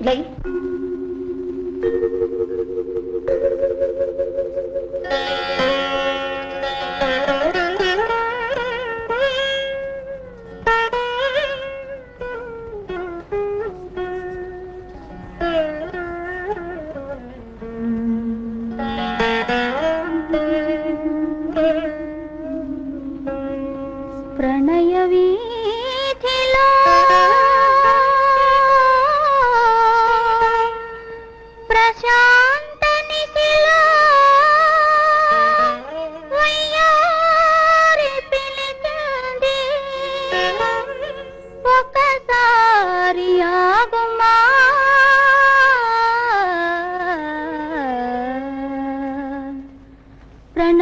లై ప్రణయ వీధిలో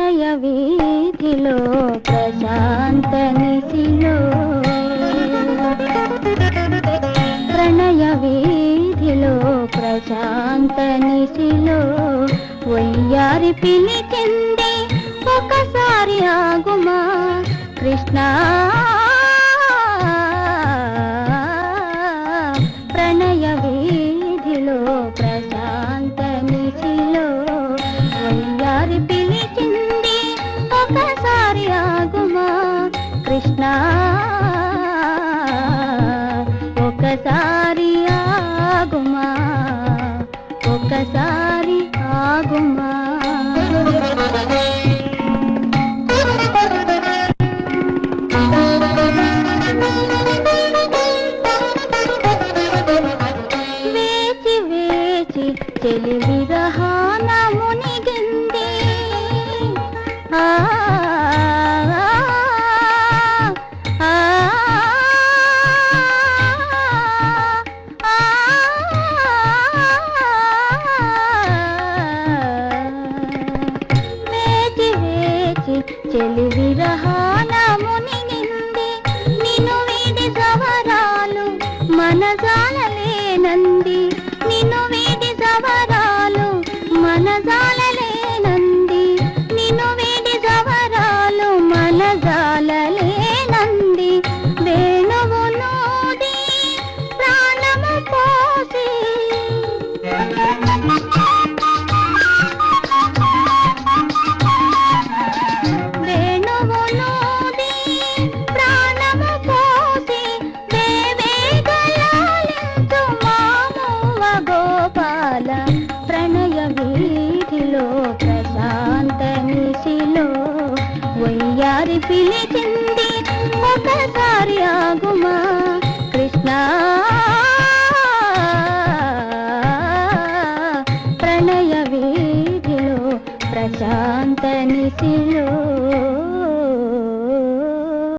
ప్రణయ వీధిలో ప్రశాంత నిశిలో ప్రణయ వీధిలో ప్రశాంత నిశిలో వయ్యారి పిలిచింది ఒకసారి ఆగుమా కృష్ణ కృష్ణ. ఒకసారి ఆగుమా ఒకసారి ఆగుమా. వేచి వేచి చెలి విరహాన మునిగింది ఆ, వేచి చెలి పిలిచింది ఒక కార్యాగుమా కృష్ణ. ప్రణయ వీధిలో ప్రశాంత నిశిలో.